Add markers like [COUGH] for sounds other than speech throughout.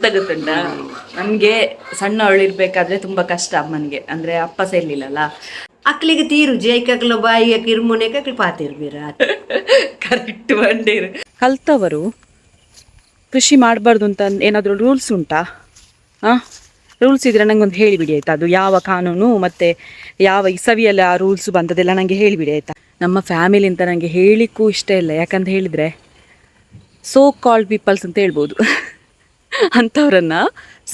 ಗೊತ್ತುಂಟಾ ನಮ್ಗೆ ಸಣ್ಣ ಅವಳಿರ್ಬೇಕಾದ್ರೆ ತುಂಬಾ ಕಷ್ಟ ಅಮ್ಮನಿಗೆ. ಅಂದ್ರೆ ಅಪ್ಪ ಸಹ ಇರ್ಲಿಲ್ಲಲ್ಲ. ಅಕ್ಲಿಗೆ ತೀರು ಜೈಕಕ್ಲ ಬಾಯಿಯ ಕಿರ್ಮುನೆಕ ಪಾತಿರ್ಬೀರ ಕರೆಕ್ಟ್ ಬಂದಿರ ಕಲ್ತವರು ಕೃಷಿ ಮಾಡಬಾರ್ದು ಅಂತ ಏನಾದರೂ ರೂಲ್ಸ್ ಉಂಟಾ? ಹಾಂ ರೂಲ್ಸ್ ಇದ್ರೆ ನಂಗೊಂದು ಹೇಳಿಬಿಡಿ ಆಯ್ತಾ? ಅದು ಯಾವ ಕಾನೂನು ಮತ್ತೆ ಯಾವ ಇಸವಿಯಲ್ಲಿ ಆ ರೂಲ್ಸ್ ಬಂದದೆಲ್ಲ ನನಗೆ ಹೇಳಿಬಿಡಿ ಆಯ್ತಾ? ನಮ್ಮ ಫ್ಯಾಮಿಲಿ ಅಂತ ನನಗೆ ಹೇಳಿಕ್ಕೂ ಇಷ್ಟ ಇಲ್ಲ. ಯಾಕಂತ ಹೇಳಿದರೆ ಸೋ ಕಾಲ್ಡ್ ಪೀಪಲ್ಸ್ ಅಂತ ಹೇಳ್ಬೋದು. [LAUGHS] ಅಂಥವ್ರನ್ನು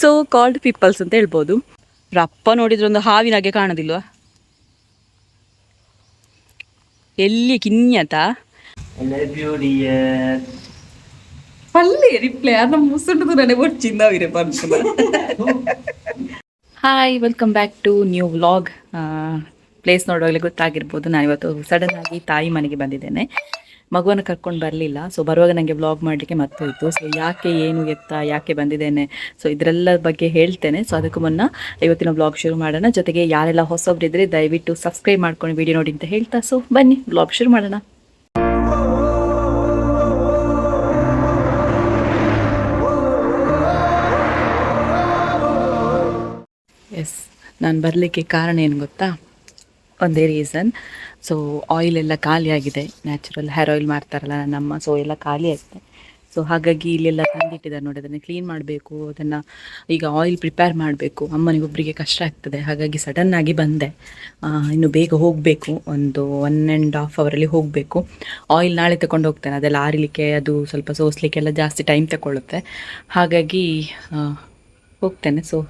ಸೊ ಕಾಲ್ಡ್ ಪೀಪಲ್ಸ್ ಅಂತ ಹೇಳ್ಬೋದು. ರಪ್ಪ ನೋಡಿದ್ರೆ ಒಂದು ಹಾವಿನ ಹಾಗೆ ಕಾಣೋದಿಲ್ವಾ? ಎಲ್ಲಿ ಕಿನ್ಯತ ಪಲ್ಲೇ ರಿಪ್ಲೈ ನಮ್ಮ ಮುಸುಂಟು ನನಗೆ ಒಟ್ಟು ನಾವಿರೇ hi welcome back to new vlog place ನೋಡುವಾಗಲೇ ಗೊತ್ತಾಗಿರ್ಬೋದು. ನಾನಿವತ್ತು ಸಡನ್ ಆಗಿ ತಾಯಿ ಮನೆಗೆ ಬಂದಿದ್ದೇನೆ. ಮಗುವನ್ನು ಕರ್ಕೊಂಡು ಬರಲಿಲ್ಲ. ಸೊ ಬರುವಾಗ ನನಗೆ ವ್ಲಾಗ್ ಮಾಡಲಿಕ್ಕೆ ಮತ್ತೋಯ್ತು ಸೊ ಯಾಕೆ ಏನು ಎತ್ತ, ಯಾಕೆ ಬಂದಿದ್ದೇನೆ? ಸೊ ಇದರೆಲ್ಲ ಬಗ್ಗೆ ಹೇಳ್ತೇನೆ. ಸೊ ಅದಕ್ಕೂ ಮುನ್ನ ಇವತ್ತಿನ ವ್ಲಾಗ್ ಶುರು ಮಾಡೋಣ. ಜೊತೆಗೆ ಯಾರೆಲ್ಲ ಹೊಸಬ್ರಿದ್ರೆ ದಯವಿಟ್ಟು ಸಬ್ಸ್ಕ್ರೈಬ್ ಮಾಡ್ಕೊಂಡು ವಿಡಿಯೋ ನೋಡಿ ಅಂತ ಹೇಳ್ತಾ. ಸೊ ಬನ್ನಿ ವ್ಲಾಗ್ ಶುರು ಮಾಡೋಣ. ಎಸ್ ನಾನು ಬರಲಿಕ್ಕೆ ಕಾರಣ ಏನು ಗೊತ್ತಾ? ಒಂದೇ ರೀಸನ್ ಸೊ ಆಯಿಲ್ ಎಲ್ಲ ಖಾಲಿ ನ್ಯಾಚುರಲ್ ಹೇರ್ ಆಯಿಲ್ ಮಾಡ್ತಾರಲ್ಲ ನಮ್ಮ ಸೊ ಎಲ್ಲ ಖಾಲಿ ಆಗಿದೆ. ಸೊ ಹಾಗಾಗಿ ಇಲ್ಲೆಲ್ಲ ತಂದಿಟ್ಟಿದ್ದಾರೆ ನೋಡಿ ಅದನ್ನು ಕ್ಲೀನ್ ಮಾಡಬೇಕು ಅದನ್ನು ಈಗ ಆಯಿಲ್ ಪ್ರಿಪೇರ್ ಮಾಡಬೇಕು. ಅಮ್ಮನಿಗೆ ಒಬ್ಬರಿಗೆ ಕಷ್ಟ ಆಗ್ತದೆ. ಹಾಗಾಗಿ ಸಡನ್ನಾಗಿ ಬಂದೆ. ಆ, ಇನ್ನು ಬೇಗ ಹೋಗಬೇಕು. ಒಂದು ಒನ್ ಆ್ಯಂಡ್ ಹಾಫ್ ಅವರಲ್ಲಿ ಹೋಗಬೇಕು. ಆಯಿಲ್ ನಾಳೆ ತಗೊಂಡು ಹೋಗ್ತೇನೆ. ಅದೆಲ್ಲ ಆರಿಲಿಕ್ಕೆ ಅದು ಸ್ವಲ್ಪ ಸೋಸಲಿಕ್ಕೆಲ್ಲ ಜಾಸ್ತಿ ಟೈಮ್ ತಗೊಳ್ಳುತ್ತೆ ಹಾಗಾಗಿ ಹೋಗ್ತೇನೆ. ಸೊ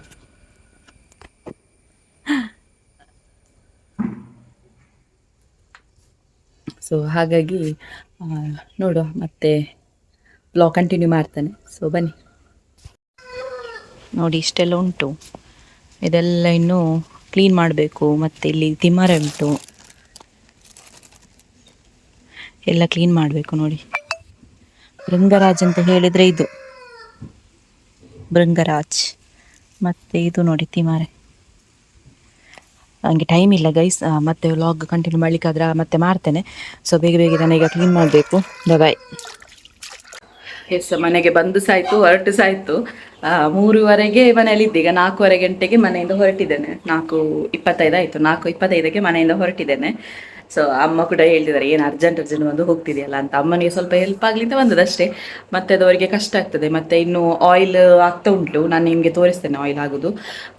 ಸೊ ಹಾಗಾಗಿ ನೋಡು ನೋಡುವ ಮತ್ತೆ ಬ್ಲಾಗ್ ಕಂಟಿನ್ಯೂ ಮಾಡ್ತಾನೆ. ಸೊ ಬನ್ನಿ. ನೋಡಿ, ಇಷ್ಟೆಲ್ಲ ಉಂಟು. ಇದೆಲ್ಲ ಇನ್ನೂ ಕ್ಲೀನ್ ಮಾಡಬೇಕು. ಮತ್ತು ಇಲ್ಲಿ ತಿಮ್ಮರ ಉಂಟು. ಎಲ್ಲ ಕ್ಲೀನ್ ಮಾಡಬೇಕು ನೋಡಿ. ಬೃಂಗರಾಜ್ ಅಂತ ಹೇಳಿದರೆ ಇದು. ಬೃಂಗರಾಜ್. ಮತ್ತು ಇದು ನೋಡಿ, ತಿಮಾರೆ. ನನಗೆ ಟೈಮ್ ಇಲ್ಲ ಗೈಸ್ ಮತ್ತೆ ವ್ಲಾಗ್ ಕಂಟಿನ್ಯೂ ಮಾಡಲಿಕ್ಕಾದ್ರೆ? ಮತ್ತೆ ಮಾಡ್ತೇನೆ. ಸೊ ಬೇಗ ಬೇಗ ನನಗೆ ಕ್ಲೀನ್ ಮಾಡಬೇಕು. ಬಾಯ್ ಎಸ್ ಮನೆಗೆ ಬಂದು ಸಾಯ್ತು, ಹೊರಟು ಸಾಯ್ತು. ಮೂರುವರೆಗೆ ಮನೆಯಲ್ಲಿ ಇದ್ದೀಗ ಈಗ ನಾಲ್ಕೂವರೆ ಗಂಟೆಗೆ ಮನೆಯಿಂದ ಹೊರಟಿದ್ದೇನೆ. ನಾಲ್ಕು ಇಪ್ಪತ್ತೈದು ಆಯಿತು. ನಾಲ್ಕು ಇಪ್ಪತ್ತೈದಕ್ಕೆ ಮನೆಯಿಂದ ಹೊರಟಿದ್ದೇನೆ. ಸೊ ಅಮ್ಮ ಕೂಡ ಹೇಳ್ತಿದ್ದಾರೆ, ಏನು ಅರ್ಜೆಂಟ್ ಅರ್ಜೆಂಟ್ ಬಂದು ಹೋಗ್ತಿದೆಯಲ್ಲ? ಅಂತ. ಅಮ್ಮನಿಗೆ ಸ್ವಲ್ಪ ಹೆಲ್ಪ್ ಆಗಲಿ ಅಂತ ಬಂದದಷ್ಟೇ ಮತ್ತೆ ಅದು ಅವರಿಗೆ ಕಷ್ಟ ಆಗ್ತದೆ. ಮತ್ತೆ ಇನ್ನು ಆಯಿಲ್ ಆಗ್ತಾ ಉಂಟು. ನಾನು ನಿಮಗೆ ತೋರಿಸ್ತೇನೆ ಆಯಿಲ್ ಆಗೋದು.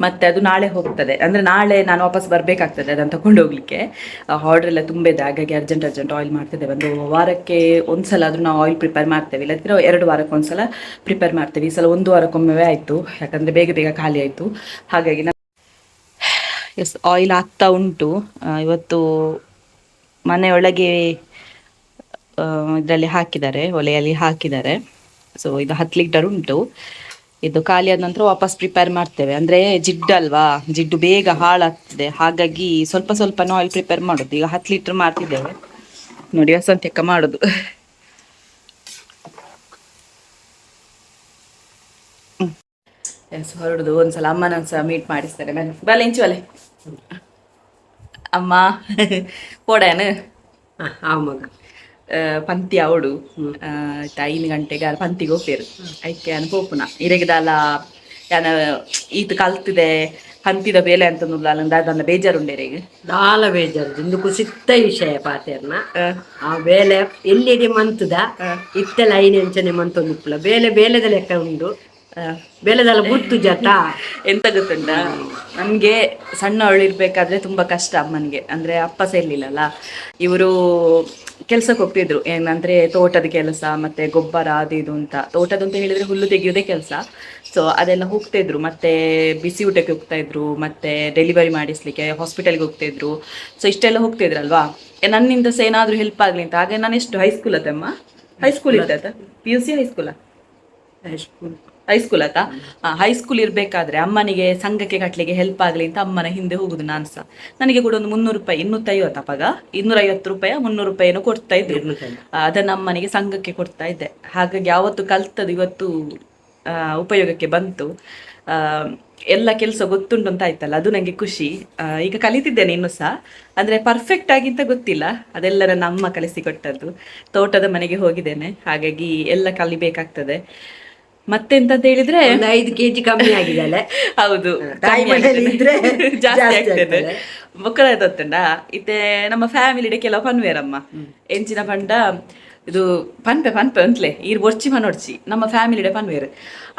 ಮತ್ತೆ ಅದು ನಾಳೆ ಹೋಗ್ತದೆ. ಅಂದರೆ ನಾಳೆ ನಾನು ವಾಪಸ್ ಬರಬೇಕಾಗ್ತದೆ ಅದನ್ನು ತಗೊಂಡು ಹೋಗ್ಲಿಕ್ಕೆ. ಆರ್ಡರ್ ಎಲ್ಲ ತುಂಬ ಇದೆ ಹಾಗಾಗಿ ಅರ್ಜೆಂಟ್ ಅರ್ಜೆಂಟ್ ಆಯಿಲ್ ಮಾಡ್ತಿದ್ದೇವೆ ಒಂದು ವಾರಕ್ಕೆ ಒಂದ್ಸಲ ಆದರೂ ನಾವು ಆಯಿಲ್ ಪ್ರಿಪೇರ್ ಮಾಡ್ತೇವೆ. ಇಲ್ಲದಿದ್ರೆ ಎರಡು ವಾರಕ್ಕೆ ಒಂದ್ಸಲ ಪ್ರಿಪೇರ್ ಮಾಡ್ತೇವೆ. ಈ ಸಲ ಒಂದು ವಾರಕ್ಕೊಮ್ಮೆ ಆಯಿತು. ಯಾಕಂದರೆ ಬೇಗ ಬೇಗ ಖಾಲಿ ಆಯಿತು. ಹಾಗಾಗಿ ಎಸ್ ಆಯಿಲ್ ಆಗ್ತಾ ಉಂಟು. ಇವತ್ತು ಮನೆಯೊಳಗೆ ಇದರಲ್ಲಿ ಹಾಕಿದ್ದಾರೆ, ಒಲೆಯಲ್ಲಿ ಹಾಕಿದ್ದಾರೆ. ಸೊ ಇದು ಹತ್ತು ಲೀಟರ್ ಉಂಟು. ಇದು ಖಾಲಿ ಆದ ನಂತರ ವಾಪಸ್ ಪ್ರಿಪೇರ್ ಮಾಡ್ತೇವೆ. ಅಂದರೆ ಜಿಡ್ಡಲ್ವಾ ಜಿಡ್ಡು ಬೇಗ ಹಾಳಾಗ್ತದೆ. ಹಾಗಾಗಿ ಸ್ವಲ್ಪ ಸ್ವಲ್ಪ ಆಯಿಲ್ ಪ್ರಿಪೇರ್ ಮಾಡೋದು. ಈಗ ಹತ್ತು ಲೀಟರ್ ಮಾಡ್ತಿದ್ದೇವೆ. ನೋಡಿ ವಸಂತಕ್ಕ ಮಾಡೋದು. ಎಸ್ ಹೊರಡುದು. ಒಂದ್ಸಲ ಅಮ್ಮನ ಸಹ ಮೀಟ್ ಮಾಡಿಸ್ತಾರೆ ಬಲ್ಲ ಇಂಚು ಅಲೆ ಅಮ್ಮ. ಪೋಡೇನು ಆ ಮಗ. ಪಂತಿ ಅವಡು. ಐದು ಗಂಟೆಗೆ ಪಂತಿಗೆ ಹೋಗ್ತೇರು ಐಕೆ ಅನ್ ಪೋಪುನ ಇರಗಿದಲ್ಲ ಯಾನ ಈತ ಕಲ್ತಿದೆ ಪಂತಿದ ಬೇಲೆ ಅಂತ ಅದನ್ನ ಬೇಜಾರುಂಡೇರೆ ಈಗ ದಾಲ ಬೇಜಾರು ಇಂದು ಕುಸಿತ ವಿಷಯ ಪಾತೆರ್ನ. ಆ ಬೇಲೆ ಎಲ್ಲಿದೆ ಮಂತದ? ಇತ್ತೆಲ್ಲ ಐದು ಎಂಚನೆ ಮಂತೊಂದಿಪ್ಪಲ. ಬೇಲೆ ಬೇಲೆದ ಲೆಕ್ಕ ಉಂಡು. ಬೇಲೆದಲ್ಲ ಬುತ್ತು ಜತ? ಎಂತ ಗೊತ್ತುಂಟ? ನಮಗೆ ಸಣ್ಣ ಇರಬೇಕಾದ್ರೆ ತುಂಬ ಕಷ್ಟ ಅಮ್ಮನಿಗೆ. ಅಂದರೆ ಅಪ್ಪ ಸಹ ಇರ್ಲಿಲ್ಲಲ್ಲ ಇವರು ಕೆಲಸಕ್ಕೆ ಹೋಗ್ತಿದ್ರು. ಏನಂದರೆ ತೋಟದ ಕೆಲಸ ಮತ್ತು ಗೊಬ್ಬರ ಅದು ಇದು ಅಂತ. ತೋಟದ ಅಂತ ಹೇಳಿದರೆ ಹುಲ್ಲು ತೆಗೆಯೋದೇ ಕೆಲಸ. ಸೊ ಅದೆಲ್ಲ ಹೋಗ್ತಾಯಿದ್ರು ಮತ್ತು ಬಿಸಿ ಊಟಕ್ಕೆ ಹೋಗ್ತಾ ಇದ್ರು ಮತ್ತು ಡೆಲಿವರಿ ಮಾಡಿಸ್ಲಿಕ್ಕೆ ಹಾಸ್ಪಿಟಲ್ಗೆ ಹೋಗ್ತಾಯಿದ್ರು ಸೊ ಇಷ್ಟೆಲ್ಲ ಹೋಗ್ತಿದ್ರಲ್ವಾ? ಅಲ್ವಾ ನನ್ನಿಂದ ಸಹ ಏನಾದರೂ ಹೆಲ್ಪ್ ಆಗಲಿ ಅಂತ. ಹಾಗೆ ನಾನು ಎಷ್ಟು ಹೈಸ್ಕೂಲ್ ಅದಮ್ಮ ಹೈಸ್ಕೂಲ್ ಇತ್ತ ಪಿ ಯು ಸಿ ಹೈಸ್ಕೂಲಾ ಹೈಸ್ಕೂಲ್ ಆತಾ ಹೈಸ್ಕೂಲ್ ಇರಬೇಕಾದ್ರೆ ಅಮ್ಮನಿಗೆ ಸಂಘಕ್ಕೆ ಕಟ್ಟಲಿಕ್ಕೆ ಹೆಲ್ಪ್ ಆಗಲಿ ಅಂತ ಅಮ್ಮನ ಹಿಂದೆ ಹೋಗುದು ನಾನು ಸಹ ನನಗೆ ಕೂಡ ಒಂದು ಮುನ್ನೂರು ರೂಪಾಯಿ ಇನ್ನೂತ್ತೈವತ್ತು ಅಪ್ಪಾಗ ಇನ್ನೂರೈವತ್ತು ರೂಪಾಯಿ ಮುನ್ನೂರು ರೂಪಾಯಿನೂ ಕೊಡ್ತಾ ಇದ್ದೆ ಅದನ್ನು ಅಮ್ಮನಿಗೆ ಸಂಘಕ್ಕೆ ಕೊಡ್ತಾ ಇದ್ದೆ. ಹಾಗಾಗಿ ಯಾವತ್ತು ಕಲ್ತದ್ದು ಇವತ್ತು ಉಪಯೋಗಕ್ಕೆ ಬಂತು. ಎಲ್ಲ ಕೆಲಸ ಗೊತ್ತುಂಟು ಅಂತ ಆಯ್ತಲ್ಲ ಅದು ನನಗೆ ಖುಷಿ. ಈಗ ಕಲಿತಿದ್ದೇನೆ ಇನ್ನೂ ಸಹ ಅಂದರೆ ಪರ್ಫೆಕ್ಟ್ ಆಗಿಂತ ಗೊತ್ತಿಲ್ಲ. ಅದೆಲ್ಲ ನನ್ನ ಅಮ್ಮ ಕಲಿಸಿಕೊಟ್ಟದ್ದು ತೋಟದ ಮನೆಗೆ ಹೋಗಿದ್ದೇನೆ. ಹಾಗಾಗಿ ಎಲ್ಲ ಕಲಿಬೇಕಾಗ್ತದೆ. ಮತ್ತೆಂತ ಅಂತ ಹೇಳಿದ್ರೆ? ಒಂದು ಐದು ಕೆಜಿ ಕಮ್ಮಿ ಆಗಿದ್ದಾಳೆ. [LAUGHS] ಹೌದು ತಾಯಿ ಇದ್ರೆ [LAUGHS] ಜಾಸ್ತಿ ಆಗ್ತದೆ. ಮಕ್ಕಳ ಗೊತ್ತುಂಡ ಇತ್ತೆ ನಮ್ಮ ಫ್ಯಾಮಿಲಿಡೆ ಕೆಲವು ಪನ್ವೇರಮ್ಮ ಎಂಚಿನ ಪಂಡ ಇದು ಪನ್ಪೆ ಪನ್ಪೆ ಅಂತಲೇ ಈರ್ ಒರ್ಚಿ ಪನೊಡ್ಚಿ ನಮ್ಮ ಫ್ಯಾಮಿಲಿಡೆ ಪನ್ವೇರ್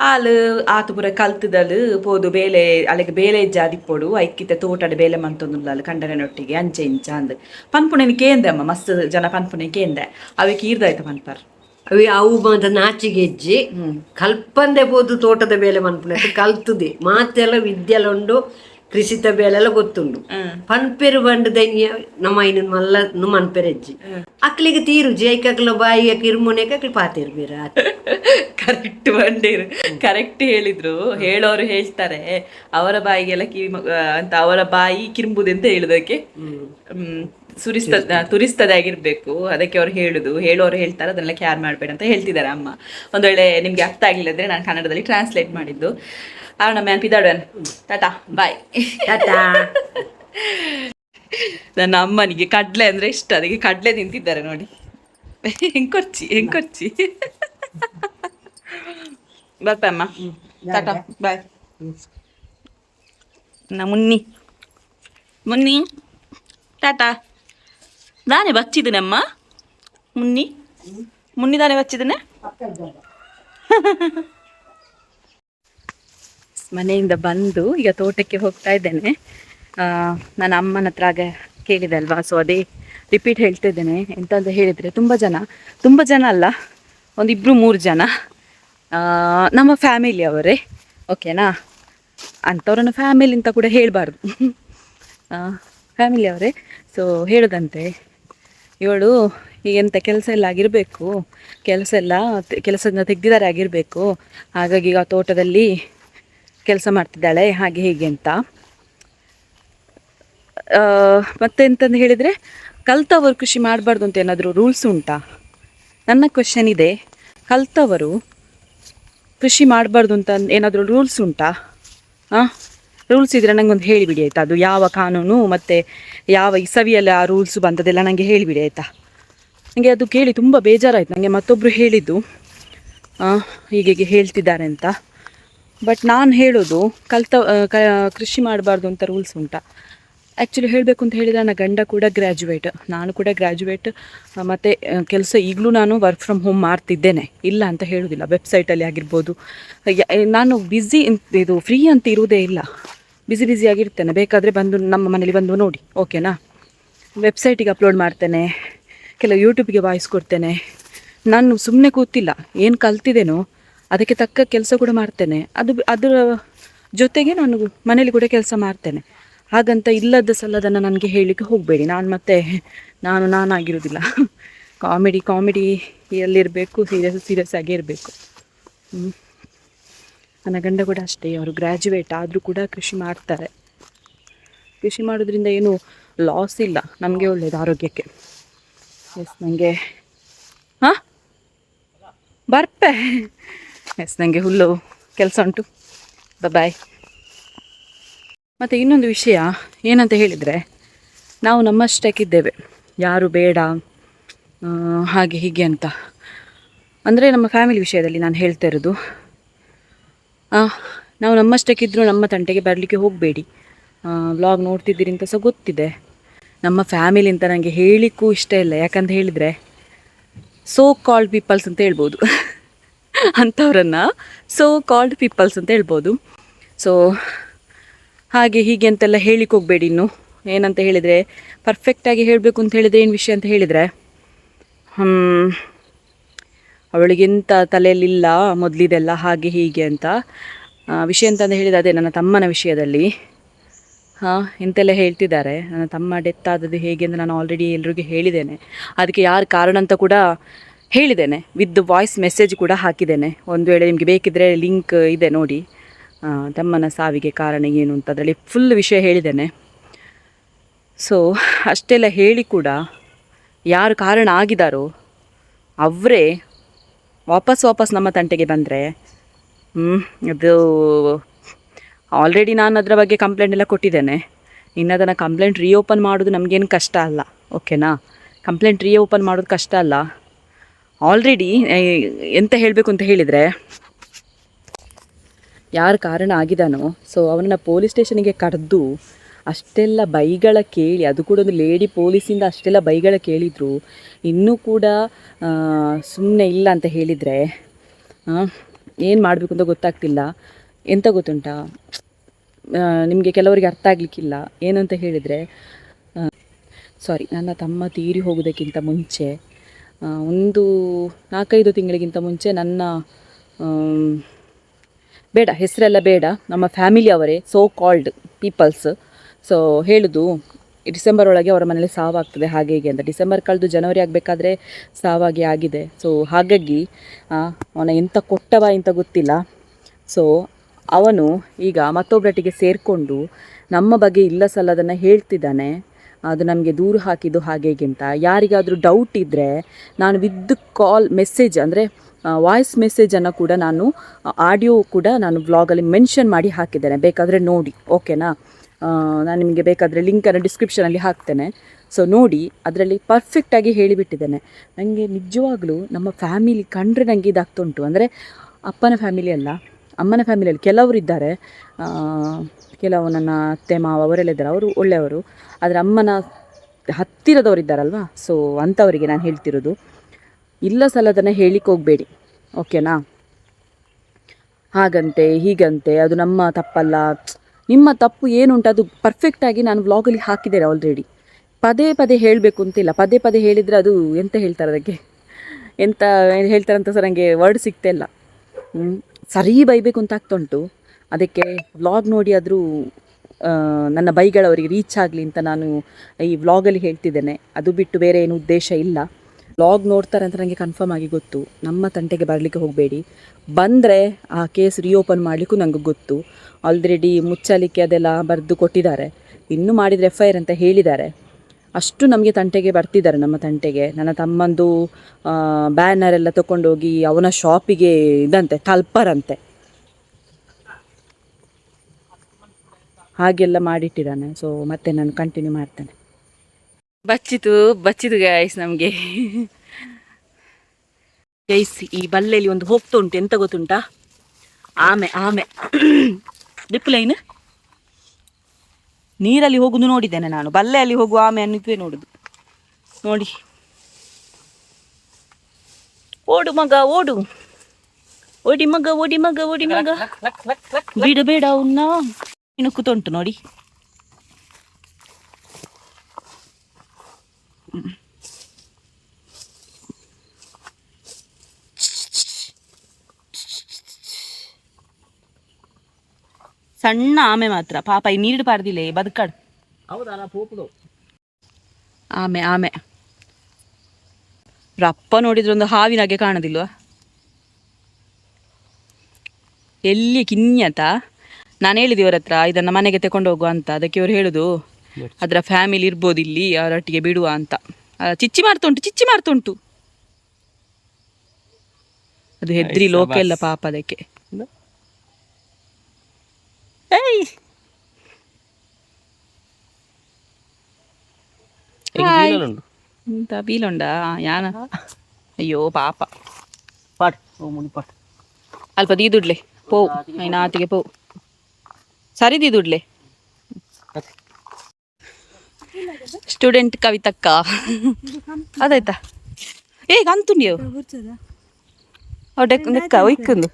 ಆಲು ಆತು ಪೂರ ಕಲ್ತದಲು ಪೋದು ಬೇಲೆ ಅಲ್ಲಿಗೆ ಬೇಲೆ ಜಾದಿಪ್ಪೋಡು ಐಕ್ಕಿತೆ ತೋಟಡೆ ಬೇಲೆ ಮಂತೊಂದುಲ್ಲಾಲು ಕಂಡರನೊಟ್ಟಿಗೆ ಅಂಚೆ ಇಂಚ ಅಂದ್. ಪನ್ಪುಣೆನಿ ಕೇಂದೆ ಅಮ್ಮ ಮಸ್ತ್ ಜನ ಪನ್ಪುಣೆ ಎಂದೆ ಅವಕ್ಕೆ ಈರ್ದಾಯ್ತು ಪನ್ಪರ್. ಅవి ಅವು ನಾಚಿ ನಾಚಿಗೆಜ್ಜಿ ಕಲ್ಪಂದೆ ಬೋದು ತೋಟದ ಬೇಲೆ ಮನ್ಪುನ ಕಲ್ತುದೆ. ಮಾತೆಲ್ಲ ವಿದ್ಯೆಲ್ಲ ಉಂಡು ಕೃಷಿತ ಬೇಲೆಲ್ಲ ಗೊತ್ತುಂಡು. ಪನ್ಪೆರು ಬಂಡು ದೈನ್ಯ ನಮ್ಮ ಐನ ಮಲ್ಲ ನು ಮನ್ಪೆರೆಜ್ಜಿ ಅಕ್ಲಿಗೆ ತೀರು ಜೈಕಕ್ಲ ಬಾಯಿ ಕಿರ್ಮುನೆಕ ಅಕ್ಲಿ ಪಾತೇರು ಬೇರ ಕರೆಕ್ಟ್ [LAUGHS] ಬಂಡೇರು ಕರೆಕ್ಟ್ ಹೇಳಿದ್ರು. ಹೇಳೋರು ಹೇಳ್ತಾರೆ. ಅವರ ಬಾಯಿಗೆಲ್ಲ ಕಿವಿ ಮ- ಅಂತ ಅವರ ಬಾಯಿ ಕಿರುಂಬುದು ಅಂತ ಹೇಳುದಕ್ಕೆ. ಹ್ಮ್. ಸುರಿಸ್ತದ ತುರಿಸ್ತದೆ ಆಗಿರ್ಬೇಕು ಅದಕ್ಕೆ ಅವ್ರು ಹೇಳುದು. ಹೇಳೋರು ಹೇಳ್ತಾರೆ ಅದನ್ನೆಲ್ಲ ಕ್ಯಾರ್ ಮಾಡಬೇಡ ಅಂತ ಹೇಳ್ತಿದ್ದಾರೆ ಅಮ್ಮ. ಒಂದೊಳ್ಳೆ ವೇಳೆ ನಿಮ್ಗೆ ಅರ್ಥ ಆಗಿಲ್ಲ ಅಂದ್ರೆ ನಾನು ಕನ್ನಡದಲ್ಲಿ ಟ್ರಾನ್ಸ್ಲೇಟ್ ಮಾಡಿದ್ದು. ಆವಣ ಮ್ಯಾನ್ ಪಿದಾಡನ್ ಟಾಟಾ ಬಾಯ್ [LAUGHS] ನನ್ನ ಅಮ್ಮನಿಗೆ ಕಡ್ಲೆ ಅಂದ್ರೆ ಇಷ್ಟ. ಅದಕ್ಕೆ ಕಡ್ಲೆ ತಿಂತಿದ್ದಾರೆ ನೋಡಿ. ಹೆಂಗ್ ಕೊರ್ಚಿ ಹೆಂಗ್ ಕೊರ್ಚಿ ಬರ್ಪಮ್ಮ ಟಾಟಾ ಬಾಯ್ ನಾ ಮುನ್ನಿ. ಮುನ್ನಿ. ಟಾಟಾ. ನಾನೇ ಬಚ್ಚಿದ್ದೇನಮ್ಮ ಮುನ್ನಿ? ಮುನ್ನಿ ತಾನೇ ಬಚ್ಚಿದ್ದೇನೆ ಮನೆಯಿಂದ ಬಂದು ಈಗ ತೋಟಕ್ಕೆ ಹೋಗ್ತಾ ಇದ್ದೇನೆ. ನನ್ನ ಅಮ್ಮನ ಹತ್ರ ಆಗ ಕೇಳಿದೆ ಅಲ್ವಾ? ಸೊ ಅದೇ ರಿಪೀಟ್ ಹೇಳ್ತಾ ಇದ್ದೇನೆ. ಎಂತ ಅಂತ ಹೇಳಿದರೆ ತುಂಬ ಜನ ತುಂಬ ಜನ ಅಲ್ಲ ಒಂದಿಬ್ಬರು ಮೂರು ಜನ. ನಮ್ಮ ನಮ್ಮ ಫ್ಯಾಮಿಲಿಯವರೇ ಓಕೆನಾ ಅಂಥವ್ರನ್ನ ಫ್ಯಾಮಿಲಿ ಅಂತ ಕೂಡ ಹೇಳಬಾರ್ದು. ಫ್ಯಾಮಿಲಿಯವರೇ [LAUGHS] ಸೊ ಹೇಳೋದಂತೆ ಇವಳು ಎಂತ ಕೆಲಸ ಎಲ್ಲ ಆಗಿರಬೇಕು, ಕೆಲಸ ಎಲ್ಲ ಕೆಲಸದಿಂದ ತೆಗೆದಿದ್ದಾರೆ ಆಗಿರಬೇಕು. ಹಾಗಾಗಿ ಈಗ ತೋಟದಲ್ಲಿ ಕೆಲಸ ಮಾಡ್ತಿದ್ದಾಳೆ, ಹಾಗೆ ಹೀಗೆ ಅಂತ. ಮತ್ತೆ ಎಂತಂದು ಹೇಳಿದರೆ, ಕಲ್ತವರು ಕೃಷಿ ಮಾಡಬಾರ್ದು ಅಂತ ಏನಾದರೂ ರೂಲ್ಸ್ ಉಂಟಾ? ನನ್ನ ಕ್ವೆಶನ್ ಇದೆ. ಕಲ್ತವರು ಕೃಷಿ ಮಾಡಬಾರ್ದು ಅಂತ ಏನಾದರೂ ರೂಲ್ಸ್ ಉಂಟಾ? ಹಾಂ ರೂಲ್ಸ್ ಇದ್ದರೆ ನನಗೊಂದು ಹೇಳಿಬಿಡಿ ಆಯಿತಾ? ಅದು ಯಾವ ಕಾನೂನು ಮತ್ತು ಯಾವ ಇಸವಿಯಲ್ಲಿ ಆ ರೂಲ್ಸ್ ಬಂದದೆಲ್ಲ ನನಗೆ ಹೇಳಿಬಿಡಿ ಆಯಿತಾ? ನನಗೆ ಅದು ಕೇಳಿ ತುಂಬ ಬೇಜಾರಾಯಿತು. ನನಗೆ ಮತ್ತೊಬ್ಬರು ಹೇಳಿದ್ದು. ಹೀಗೆ ಹೇಳ್ತಿದ್ದಾರೆ ಅಂತ. ಬಟ್ ನಾನು ಹೇಳೋದು ಕಲ್ತ ಕ, ಕೃಷಿ ಮಾಡಬಾರ್ದು ಅಂತ ರೂಲ್ಸ್ ಉಂಟಾ. ಆ್ಯಕ್ಚುಲಿ ಹೇಳಬೇಕು ಅಂತ ಹೇಳಿದರೆ ನನ್ನ ಗಂಡ ಕೂಡ ಗ್ರ್ಯಾಜುಯೇಟ್ ನಾನು ಕೂಡ ಗ್ರ್ಯಾಜುಯೇಟ್ ಮತ್ತು ಕೆಲಸ ಈಗಲೂ ನಾನು ವರ್ಕ್ ಫ್ರಮ್ ಹೋಮ್ ಮಾಡ್ತಿದ್ದೇನೆ. ಇಲ್ಲ ಅಂತ ಹೇಳೋದಿಲ್ಲ. ವೆಬ್ಸೈಟಲ್ಲಿ ಆಗಿರ್ಬೋದು. ನಾನು ಬ್ಯುಸಿ ಇದು ಫ್ರೀ ಅಂತ ಇರುವುದೇ ಇಲ್ಲ. ಬ್ಯುಸಿ ಬ್ಯುಸಿ ಆಗಿರ್ತೇನೆ. ಬೇಕಾದರೆ ಬಂದು ನಮ್ಮ ಮನೇಲಿ ಬಂದು ನೋಡಿ. ಓಕೆನಾ ವೆಬ್ಸೈಟಿಗೆ ಅಪ್ಲೋಡ್ ಮಾಡ್ತೇನೆ. ಕೆಲವು ಯೂಟ್ಯೂಬ್ಗೆ ವಾಯ್ಸ್ ಕೊಡ್ತೇನೆ. ನಾನು ಸುಮ್ಮನೆ ಕೂತಿಲ್ಲ. ಏನು ಕಲ್ತಿದ್ದೇನೋ ಅದಕ್ಕೆ ತಕ್ಕ ಕೆಲಸ ಕೂಡ ಮಾಡ್ತೇನೆ. ಅದು, ಅದರ ಜೊತೆಗೆ ನಾನು ಮನೇಲಿ ಕೂಡ ಕೆಲಸ ಮಾಡ್ತೇನೆ. ಹಾಗಂತ ಇಲ್ಲದ ಸಲ್ಲದನ್ನು ನನಗೆ ಹೇಳಲಿಕ್ಕೆ ಹೋಗಬೇಡಿ. ನಾನು ಮತ್ತೆ, ನಾನು ನಾನಾಗಿರೋದಿಲ್ಲ ಕಾಮಿಡಿ ಕಾಮಿಡಿಯಲ್ಲಿರಬೇಕು ಸೀರಿಯಸ್ ಸೀರಿಯಸ್ ಆಗಿ ಇರಬೇಕು. ನನ್ನ ಗಂಡ ಕೂಡ ಅಷ್ಟೇ, ಅವರು ಗ್ರ್ಯಾಜುಯೇಟ್ ಆದರೂ ಕೂಡ ಕೃಷಿ ಮಾಡ್ತಾರೆ. ಕೃಷಿ ಮಾಡೋದ್ರಿಂದ ಏನು ಲಾಸ್ ಇಲ್ಲ, ನಮಗೆ ಒಳ್ಳೇದು ಆರೋಗ್ಯಕ್ಕೆ. ಎಸ್ ನನಗೆ ಹಾಂ? ಬರ್ಪೆ. ಎಸ್ ನನಗೆ ಹುಲ್ಲು ಕೆಲಸ ಉಂಟು. ಬಾಯ್ ಮತ್ತು ಇನ್ನೊಂದು ವಿಷಯ, ಏನಂತ ಹೇಳಿದರೆ, ನಾವು ನಮ್ಮಷ್ಟಕ್ಕಿದ್ದೇವೆ ಯಾರು ಬೇಡ ಹಾಗೆ ಹೀಗೆ ಅಂತ. ಅಂದರೆ ನಮ್ಮ ಫ್ಯಾಮಿಲಿ ವಿಷಯದಲ್ಲಿ ನಾನು ಹೇಳ್ತಾ ಇರೋದು ನಾವು ನಮ್ಮಷ್ಟಕ್ಕಿದ್ರು ನಮ್ಮ ತಂಟೆಗೆ ಬರಲಿಕ್ಕೆ ಹೋಗಬೇಡಿ. ವ್ಲಾಗ್ ನೋಡ್ತಿದ್ದೀರಿ ಅಂತ ಸಹ ಗೊತ್ತಿದೆ. ನಮ್ಮ ಫ್ಯಾಮಿಲಿ ಅಂತ ನನಗೆ ಹೇಳಿಕ್ಕೂ ಇಷ್ಟ ಇಲ್ಲ. ಯಾಕಂತ ಹೇಳಿದರೆ ಸೋ ಕಾಲ್ಡ್ ಪೀಪಲ್ಸ್ ಅಂತ ಹೇಳ್ಬೋದು. ಅಂಥವ್ರನ್ನು ಸೋ ಕಾಲ್ಡ್ ಪೀಪಲ್ಸ್ ಅಂತ ಹೇಳ್ಬೋದು. ಸೊ ಹಾಗೆ ಹೀಗೆ ಅಂತೆಲ್ಲ ಹೇಳಿಕ್ಕೆ ಹೋಗಬೇಡಿ ಇನ್ನು. ಏನಂತ ಹೇಳಿದರೆ ಪರ್ಫೆಕ್ಟಾಗಿ ಹೇಳಬೇಕು ಅಂತ ಹೇಳಿದರೆ ಏನು ವಿಷಯ ಅಂತ ಹೇಳಿದರೆ ಹ್ಮ್, ಅವಳಿಗೆಂತ ತಲೆಯಲ್ಲಿಲ್ಲ ಮೊದಲಿದೆಲ್ಲ ಹಾಗೆ ಹೀಗೆ ಅಂತ. ವಿಷಯ ಅಂತಂದು ಹೇಳಿದ ಅದೇ ನನ್ನ ತಮ್ಮನ ವಿಷಯದಲ್ಲಿ. ಹಾಂ, ಇಂತೆಲ್ಲ ಹೇಳ್ತಿದ್ದಾರೆ. ನನ್ನ ತಮ್ಮ ಡೆತ್ ಆದದ್ದು ಹೇಗೆ ಅಂತ ನಾನು ಆಲ್ರೆಡಿ ಎಲ್ರಿಗೂ ಹೇಳಿದ್ದೇನೆ. ಅದಕ್ಕೆ ಯಾರು ಕಾರಣ ಅಂತ ಕೂಡ ಹೇಳಿದ್ದೇನೆ. ವಿತ್ ವಾಯ್ಸ್ ಮೆಸೇಜ್ ಕೂಡ ಹಾಕಿದ್ದೇನೆ. ಒಂದು ವೇಳೆ ನಿಮಗೆ ಬೇಕಿದ್ದರೆ ಲಿಂಕ್ ಇದೆ ನೋಡಿ. ತಮ್ಮನ ಸಾವಿಗೆ ಕಾರಣ ಏನು ಅಂತ ಅದರಲ್ಲಿ ಫುಲ್ ವಿಷಯ ಹೇಳಿದ್ದೇನೆ. ಸೊ ಅಷ್ಟೆಲ್ಲ ಹೇಳಿ ಕೂಡ ಯಾರು ಕಾರಣ ಆಗಿದ್ದಾರೋ ಅವರೇ ವಾಪಸ್ ವಾಪಸ್ ನಮ್ಮ ತಂಟೆಗೆ ಬಂದರೆ ಅದು ಆಲ್ರೆಡಿ ನಾನು ಅದರ ಬಗ್ಗೆ ಕಂಪ್ಲೇಂಟ್ ಎಲ್ಲ ಕೊಟ್ಟಿದ್ದೇನೆ. ಇನ್ನು ಅದನ್ನು ಕಂಪ್ಲೇಂಟ್ ರೀಓಪನ್ ಮಾಡೋದು ನಮಗೇನು ಕಷ್ಟ ಅಲ್ಲ ಓಕೆನಾ ಕಂಪ್ಲೇಂಟ್ ರೀಓಪನ್ ಮಾಡೋದು ಕಷ್ಟ ಅಲ್ಲ. ಆಲ್ರೆಡಿ ಎಂತ ಹೇಳಬೇಕು ಅಂತ ಹೇಳಿದರೆ, ಯಾರು ಕಾರಣ ಆಗಿದಾನೋ ಸೊ ಅವನನ್ನು ಪೊಲೀಸ್ ಸ್ಟೇಷನಿಗೆ ಕರೆದು ಅಷ್ಟೆಲ್ಲ ಬೈಗಳ ಕೇಳಿ, ಅದು ಕೂಡ ಒಂದು ಲೇಡಿ ಪೊಲೀಸಿಂದ ಅಷ್ಟೆಲ್ಲ ಬೈಗಳ ಕೇಳಿದ್ರು. ಇನ್ನೂ ಕೂಡ ಸುಮ್ಮನೆ ಇಲ್ಲ ಅಂತ ಹೇಳಿದರೆ ಏನು ಮಾಡಬೇಕು ಅಂತ ಗೊತ್ತಾಗ್ತಿಲ್ಲ. ಎಂತ ಗೊತ್ತುಂಟಾ? ನಿಮಗೆ ಕೆಲವರಿಗೆ ಅರ್ಥ ಆಗಲಿಕ್ಕಿಲ್ಲ. ಏನಂತ ಹೇಳಿದರೆ ಸಾರಿ ನನ್ನ ತಮ್ಮ ತೀರಿ ಹೋಗೋದಕ್ಕಿಂತ ಮುಂಚೆ ಒಂದು ನಾಲ್ಕೈದು ತಿಂಗಳಿಗಿಂತ ಮುಂಚೆ ನನ್ನ ಬೇಡ, ಹೆಸರೆಲ್ಲ ಬೇಡ. ನಮ್ಮ ಫ್ಯಾಮಿಲಿ ಅವರೇ ಸೋ ಕಾಲ್ಡ್ ಪೀಪಲ್ಸ್ ಸೊ ಹೇಳೋದು, ಡಿಸೆಂಬರ್ ಒಳಗೆ ಅವರ ಮನೇಲಿ ಸಾವಾಗ್ತದೆ ಹಾಗೆ ಹೀಗೆ ಅಂತ. ಡಿಸೆಂಬರ್ ಕಳೆದು ಜನವರಿ ಆಗಬೇಕಾದ್ರೆ ಸಾವಾಗಿ ಆಗಿದೆ. ಸೊ ಹಾಗಾಗಿ ಅವನ ಎಂಥ ಕೊಟ್ಟವ ಅಂತ ಗೊತ್ತಿಲ್ಲ. ಸೊ ಅವನು ಈಗ ಮತ್ತೊಬ್ಬರೊಟ್ಟಿಗೆ ಸೇರಿಕೊಂಡು ನಮ್ಮ ಬಗ್ಗೆ ಇಲ್ಲ ಸಲ್ಲದನ್ನು ಹೇಳ್ತಿದ್ದಾನೆ. ಅದು ನಮಗೆ ದೂರು ಹಾಕಿದ್ದು ಹಾಗೆ ಹೀಗಿಂತ ಯಾರಿಗಾದರೂ ಡೌಟ್ ಇದ್ದರೆ ನಾನು ವಿದ್ ಕಾಲ್ ಮೆಸೇಜ್ ಅಂದರೆ ವಾಯ್ಸ್ ಮೆಸೇಜನ್ನು ಕೂಡ ನಾನು ಆಡಿಯೋ ಕೂಡ ನಾನು ಬ್ಲಾಗಲ್ಲಿ ಮೆನ್ಷನ್ ಮಾಡಿ ಹಾಕಿದ್ದೇನೆ. ಬೇಕಾದರೆ ನೋಡಿ. ಓಕೆನಾ ನಾನು ನಿಮಗೆ ಬೇಕಾದರೆ ಲಿಂಕನ್ನು ಡಿಸ್ಕ್ರಿಪ್ಷನಲ್ಲಿ ಹಾಕ್ತೇನೆ. ಸೊ ನೋಡಿ, ಅದರಲ್ಲಿ ಪರ್ಫೆಕ್ಟಾಗಿ ಹೇಳಿಬಿಟ್ಟಿದ್ದೇನೆ. ನನಗೆ ನಿಜವಾಗಲೂ ನಮ್ಮ ಫ್ಯಾಮಿಲಿ ಕಂಡ್ರೆ ನನಗೆ ಇದಾಗ್ತುಂಟು. ಅಂದರೆ, ಅಪ್ಪನ ಫ್ಯಾಮಿಲಿ ಅಲ್ಲ, ಅಮ್ಮನ ಫ್ಯಾಮಿಲಿಯಲ್ಲಿ ಕೆಲವರು ಇದ್ದಾರೆ. ಕೆಲವು ನನ್ನ ಅತ್ತೆ, ಮಾವ, ಅವರೆಲ್ಲ ಇದ್ದಾರೆ. ಅವರು ಒಳ್ಳೆಯವರು. ಆದರೆ, ಅಮ್ಮನ ಹತ್ತಿರದವರು ಇದ್ದಾರಲ್ವಾ? ಸೊ ಅಂಥವರಿಗೆ ನಾನು ಹೇಳ್ತಿರೋದು. ಇಲ್ಲ ಸಲದನ್ನು ಹೇಳಿಕ್ಕೆ ಹೋಗಬೇಡಿ. ಓಕೆನಾ ಹಾಗಂತೆ, ಹೀಗಂತೆ, ಅದು ನಮ್ಮ ತಪ್ಪಲ್ಲ. ನಿಮ್ಮ ತಪ್ಪು ಏನುಂಟು ಅದು ಪರ್ಫೆಕ್ಟಾಗಿ ನಾನು ವ್ಲಾಗಲ್ಲಿ ಹಾಕಿದ್ದೇನೆ ಆಲ್ರೆಡಿ ಪದೇ ಪದೇ ಹೇಳಬೇಕು ಅಂತಿಲ್ಲ. ಪದೇ ಪದೇ ಹೇಳಿದರೆ ಅದು ಎಂತ ಹೇಳ್ತಾರೆ ಅದಕ್ಕೆ? ಎಂತ ಹೇಳ್ತಾರೆ ಅಂತ ಸಹ ನನಗೆ ವರ್ಡ್ ಸಿಗ್ತಾ ಇಲ್ಲ. ಸರಿ ಬೈಬೇಕು ಅಂತ ಆಗ್ತಾ ಉಂಟು ಅದಕ್ಕೆ ವ್ಲಾಗ್ ನೋಡಿ ಆದರೂ ನನ್ನ ಬೈಗಳವರಿಗೆ ರೀಚ್ ಆಗಲಿ ಅಂತ ನಾನು ಈ ವ್ಲಾಗಲ್ಲಿ ಹೇಳ್ತಿದ್ದೇನೆ. ಅದು ಬಿಟ್ಟು ಬೇರೆ ಏನು ಉದ್ದೇಶ ಇಲ್ಲ. ವ್ಲಾಗ್ ನೋಡ್ತಾರೆ ಅಂತ ನನಗೆ ಕನ್ಫರ್ಮ್ ಆಗಿ ಗೊತ್ತು. ನಮ್ಮ ತಂಟೆಗೆ ಬರಲಿಕ್ಕೆ ಹೋಗಬೇಡಿ. ಬಂದರೆ ಆ ಕೇಸ್ ರಿಓಪನ್ ಮಾಡಲಿಕ್ಕೂ ನನಗೆ ಗೊತ್ತು. ಆಲ್ರೆಡಿ ಮುಚ್ಚಲಿಕ್ಕೆ ಅದೆಲ್ಲ ಬರೆದು ಕೊಟ್ಟಿದ್ದಾರೆ. ಇನ್ನೂ ಮಾಡಿದರೆ ಎಫ್ ಐ ಅಂತ ಹೇಳಿದ್ದಾರೆ. ಅಷ್ಟು ನಮಗೆ ತಂಟೆಗೆ ಬರ್ತಿದ್ದಾರೆ ನಮ್ಮ ತಂಟೆಗೆ. ನನ್ನ ತಮ್ಮಂದು ಬ್ಯಾನರ್ ಎಲ್ಲ ತಗೊಂಡೋಗಿ ಅವನ ಶಾಪಿಗೆ ಇದಂತೆ ತಲ್ಪರಂತೆ ಹಾಗೆಲ್ಲ ಮಾಡಿಟ್ಟಿದ್ದಾನೆ. ಸೊ ಮತ್ತೆ ನಾನು ಕಂಟಿನ್ಯೂ ಮಾಡ್ತೇನೆ. ಬಚ್ಚಿತು ಬಚ್ಚಿತು ಗೈಸ್ ನಮಗೆ. ಗೈಸ್ ಈ ಬಲ್ಲೆಯಲ್ಲಿ ಒಂದು ಹೋಗ್ತಾ ಉಂಟು ಎಂತ ಗೊತ್ತುಂಟಾ? ಆಮೆ ಆಮೆ. ಲೈನ್ ನೀರಲ್ಲಿ ಹೋಗುದು ನೋಡಿದ್ದೇನೆ ನಾನು. ಬಲ್ಲೆಯಲ್ಲಿ ಹೋಗುವ ಆಮೆ ಅನ್ನಿದ್ವೇ ನೋಡುದು. ನೋಡಿ. ಓಡು ಮಗ ಓಡು. ಓಡಿ ಮಗ ಓಡಿ ಮಗ ಓಡಿ ಮಗ. ಬಿಡ ಬೇಡ ಅವನ್ನ ಇಣುಕುತುಂಟು ಉಂಟು ನೋಡಿ. ಸಣ್ಣ ಆಮೆ ಮಾತ್ರ. ಪಾಪ ಈ ನೀರು ಬಾರ್ದಿಲ್ಲ ಬದುಕಾಡು. ಪೋಪುಡು ಆಮೆ ಆಮೆ. ರಪ್ಪ ನೋಡಿದ್ರೆ ಒಂದು ಹಾವಿನ ಹಾಗೆ ಕಾಣೋದಿಲ್ವಾ? ಎಲ್ಲಿ ಕಿನ್ಯತ ನಾನು ಹೇಳಿದೆ ಇವರ ಹತ್ರ ಇದನ್ನು ಮನೆಗೆ ತಗೊಂಡು ಹೋಗುವ ಅಂತ. ಅದಕ್ಕೆ ಇವರು ಹೇಳುದು ಅದರ ಫ್ಯಾಮಿಲಿ ಇರ್ಬೋದು ಇಲ್ಲಿ ಅವರೊಟ್ಟಿಗೆ ಬಿಡುವ ಅಂತ. ಚಿಚ್ಚಿ ಮಾಡ್ತುಂಟು ಚಿಚ್ಚಿ ಮಾಡ್ತುಂಟು. ಅದು ಹೆದ್ರಿ ಲೋಕ ಎಲ್ಲ ಪಾಪ ಅದಕ್ಕೆ. ಏಯ್ ಇಂತ ಬೀಲುಂಡಾ ಯಾನ ಅಯ್ಯೋ ಪಾಪ ಪಾಟ್ ಓ ಮುನಿ ಪಾಟ್ ಅಲ್ಪ ದೀದುಡ್ಲೆ ಪೋ ಆತಿಗೆ ಪೋ ಸರಿ ದೀದುಡ್ಲೆ ಸ್ಟೂಡೆಂಟ್ ಕವಿತಕ್ಕ ಅದಾಯ್ತಾ ಏಗ ಅಂತು ನೀವು ನೆಕ್ಕ ಒಯ್ಕುಂದು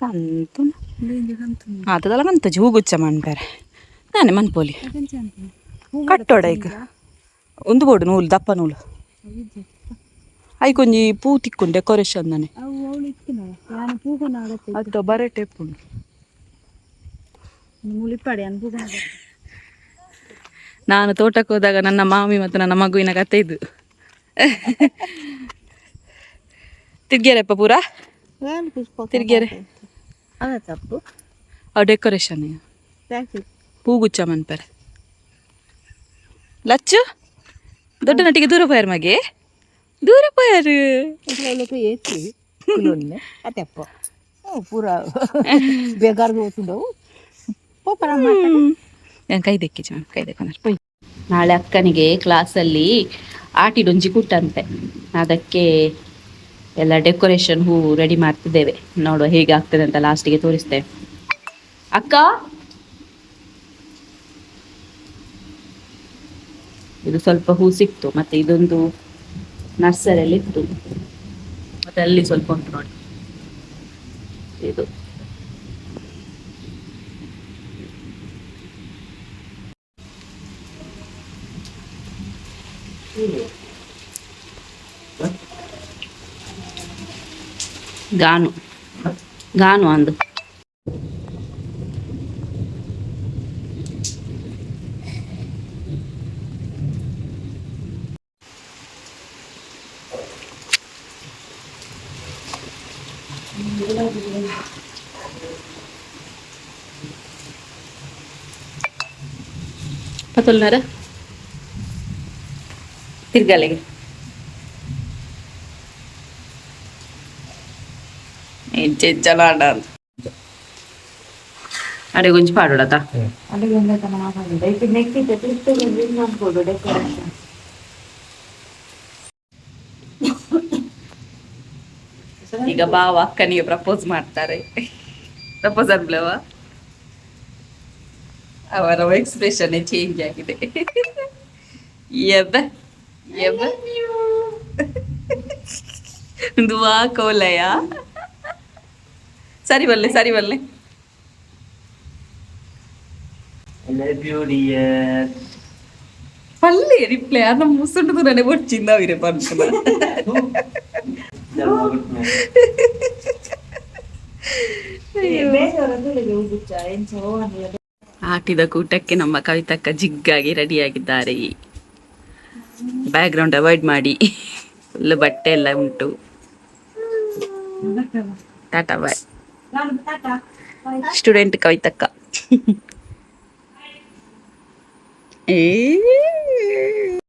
ಕಂತು ಆತದಲ್ಲ ಕಂತ ಹೂಗುಚ್ಚ ಮಾಡ್ತಾರೆ. ನಾನೇ ಮನ್ಪೋಲಿ. ಕಟ್ಟೋಡ ಈಗ. ಒಂದು ಬೋಡು ನೂಲು ದಪ್ಪ ನೂಲು. ಐಕೊಂಜಿ ಪೂ ತಿಕ್ಕು ಡೆಕೋರೇಷನ್ ನಾನೆ. ಅತ್ತ ಬರೇ ಟೇಪ್ ನಾನು ತೋಟಕ್ಕೆ ಹೋದಾಗ ನನ್ನ ಮಾಮಿ ಮತ್ತು ನನ್ನ ಮಗುವಿನ ಕತೆ ಇದು. ತಿರ್ಗ್ಯಾರಪ್ಪ ಪೂರ? ತಿರ್ಗ್ಯಾರೆ ತಪ್ಪು ಅವು ಡೆಕೋರೇಷನ್ ಹೂಗುಚ್ಚ ಮನ್ಪರೆ ಲಚ್ಚು ದೊಡ್ಡ ನಟಿಗೆ ದೂರ ಪೋಯಾರ ಮಗೆ? ದೂರ ಪೋಯಾರು ಏತಿ ಅತ್ತಪ್ಪ ಓ ಪೂರ ಬೇಕಾರ್ದು ಓದ್ತಿದ್ದವು. ಪೋಪರ ನಾನು ಕೈ ದೆಕ್ಕಿ ಚ ಕೈ ಪೋಯ್ ನಾಳೆ ಅಕ್ಕನಿಗೆ ಕ್ಲಾಸಲ್ಲಿ ಆಟಿಡೊಂಜಿ ಕುಟ್ಟಂತೆ ಅದಕ್ಕೆ ಎಲ್ಲ ಡೆಕೋರೇಷನ್ ಹೂ ರೆಡಿ ಮಾಡ್ತಿದ್ದೇವೆ. ನೋಡುವ ಹೇಗೆ ಆಗ್ತದೆ ಅಂತ ಲಾಸ್ಟಿಗೆ ತೋರಿಸ್ತೇವೆ ಅಕ್ಕ? ಇದು ಸ್ವಲ್ಪ ಹೂ ಸಿಕ್ತು, ಮತ್ತೆ ಇದೊಂದು ನರ್ಸರಿಯಲ್ಲಿ ಇತ್ತು. ಮತ್ತೆ ಅಲ್ಲಿ ಸ್ವಲ್ಪ ಉಂಟು ನೋಡಿ. ಇದು. గాను గాను అందు పతులున్నారా తిరగాలి ఏం చెంచాలో ఆడాలి అడే గురించి పాడుడతా ಈಗ ಬಾವ ಅಕ್ಕನಿಗೆ ಪ್ರಪೋಸ್ ಮಾಡ್ತಾರೆ ಪ್ರಪೋಸ್ ಅನ್ಬ್ಲವ ಅವರ ಎಕ್ಸ್ಪ್ರೆಷನ್ ಚೇಂಜ್ ಆಗಿದೆ ಎಬ್ಬ ಎಬ್ಬ ಒಂದು ವಾ ಕೋಲಯ ಸರಿ ಬಲ್ಲೆ ಸರಿ ಬಲ್ಲೆ పల్లె రిప్లై అన్న ముసుంటున్నానే వచ్చిందా వీరే పనుకున్నా ಆಟಿದ ಕೂಟಕ್ಕೆ ನಮ್ಮ ಕವಿತಕ್ಕ ಜಿಗ್ಗಾಗಿ ರೆಡಿಯಾಗಿದ್ದಾರೆ ಬ್ಯಾಕ್ಗ್ರೌಂಡ್ ಅವಾಯ್ಡ್ ಮಾಡಿ ಫುಲ್ ಬಟ್ಟೆ ಎಲ್ಲ ಉಂಟು ಟಾಟಾ ಬಾಯ್ シュ [LAUGHS] トレンって書いたか。[LAUGHS] えー